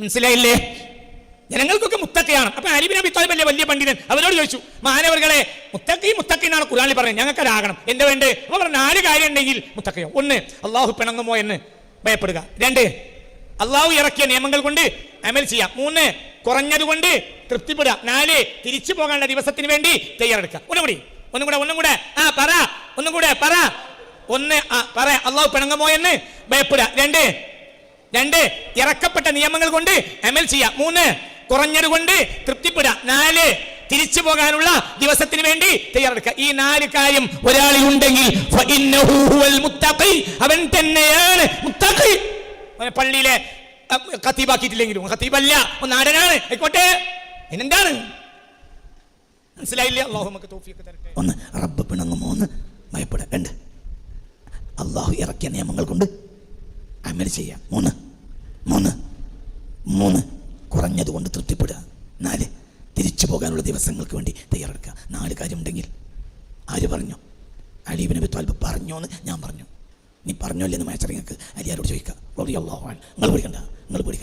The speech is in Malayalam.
മനസ്സിലായില്ലേ? ജനങ്ങൾക്കൊക്കെ മുത്തക്കയാണ്. അപ്പൊ അലിബിൻ അബി താലിബ് അല്ലേ വലിയ പണ്ഡിതൻ? അവരോട് ചോദിച്ചു മാനവർകളെ മുത്തക്കയും മുത്തക്കയെന്നാണ് ഖുറാനിൽ പറയുന്നത്. ഞങ്ങൾക്ക് എന്താ എന്ത് വേണ്ടേ അപ്പൊ പറഞ്ഞ നാല് കാര്യം ഉണ്ടെങ്കിൽ മുത്തക്കയോ? ഒന്ന് അള്ളാഹു പിണങ്ങുമോ? എന്ന് ഭയപ്പെടുക. രണ്ട് അള്ളാഹു ഇറക്കിയ നിയമങ്ങൾ കൊണ്ട് അമൽ ചെയ്യാം. മൂന്ന് കുറഞ്ഞതുകൊണ്ട് തൃപ്തിപ്പെടുക. നാല് തിരിച്ചു പോകാനുള്ള ദിവസത്തിന് വേണ്ടി തയ്യാറെടുക്കുക. ഒന്നും കൂടി ഒന്നും കൂടെ ഒന്നും കൂടെ. ആ പറ. ഒന്നും കൂടെ പറ. ഒന്ന് ആ പറ. അള്ളാഹു പിണങ്ങുമോ? എന്ന് ഭയപ്പെടുക. രണ്ട് രണ്ട് ഇറക്കപ്പെട്ട നിയമങ്ങൾ കൊണ്ട് അമൽ ചെയ്യാം മൂന്ന് കുറഞ്ഞത് കൊണ്ട് തൃപ്തിപ്പെടുക. നാല് തിരിച്ചു പോകാനുള്ള ദിവസത്തിന് വേണ്ടി തയ്യാറെടുക്കുക. ഈ നാല് കാര്യം ഒരാളിൽ ഉണ്ടെങ്കിൽ. അവൻ തന്നെയാണ് മുത്തഖി. പള്ളിയിലെ ഖത്തീബല്ല. ഒന്ന് നാടനാണ്. ആയിക്കോട്ടെ. പിന്നെന്താണ്? മനസ്സിലായില്ല? നമുക്ക് തരട്ടെ. ഒന്ന് റബ്ബ് പിണങ്ങുമോ മൂന്ന് ഭയപ്പെടുക. രണ്ട് അള്ളാഹു ഇറക്കിയ നിയമങ്ങൾ കൊണ്ട് അമൽ ചെയ്യാം. മൂന്ന് മൂന്ന്. കുറഞ്ഞതുകൊണ്ട് തൃപ്തിപ്പെടുക. നാല്. തിരിച്ചു പോകാനുള്ള ദിവസങ്ങൾക്ക് വേണ്ടി തയ്യാറെടുക്കുക. നാല് കാര്യം ഉണ്ടെങ്കിൽ ആര് പറഞ്ഞു? അലീബിനെ താൽബ് പറഞ്ഞോ എന്ന് ഞാൻ പറഞ്ഞു. നീ പറഞ്ഞോ അല്ലെന്ന് മയച്ചറിങ്ങൾക്ക് അലിയാരോട് ചോദിക്കുക. നിങ്ങൾ പിടിക്കണ്ട. നിങ്ങൾ പേടിക്കണ്ട.